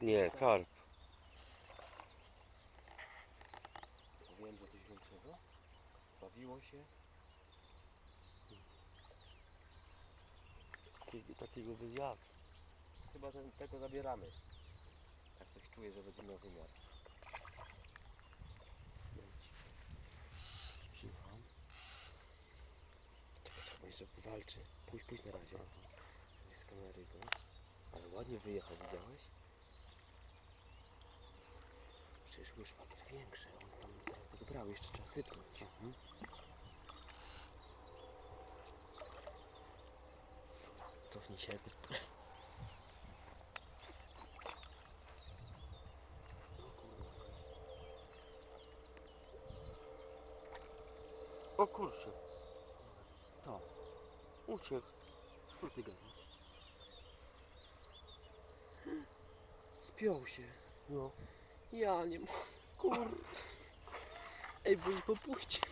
Nie, karp. Wiem, że coś większego. Bawiło się. Takiego, takiego by zjadł. Chyba ten, tego zabieramy. Tak coś czuję, że będzie miał wymiar. Słucham. Trzeba jeszcze powalczy. Pójdź, pójdź na razie. Z kamery go. Ale ładnie wyjechał, widziałeś? Przyszły szwagier większy. On tam teraz go dobrał, jeszcze trzeba sypnąć. Mhm. Cofnij się bez... O kurczę, To, uciekł. co ty gadasz? Spiął się. No. Ja nie mogę. Kur... Ej, ich popuścił.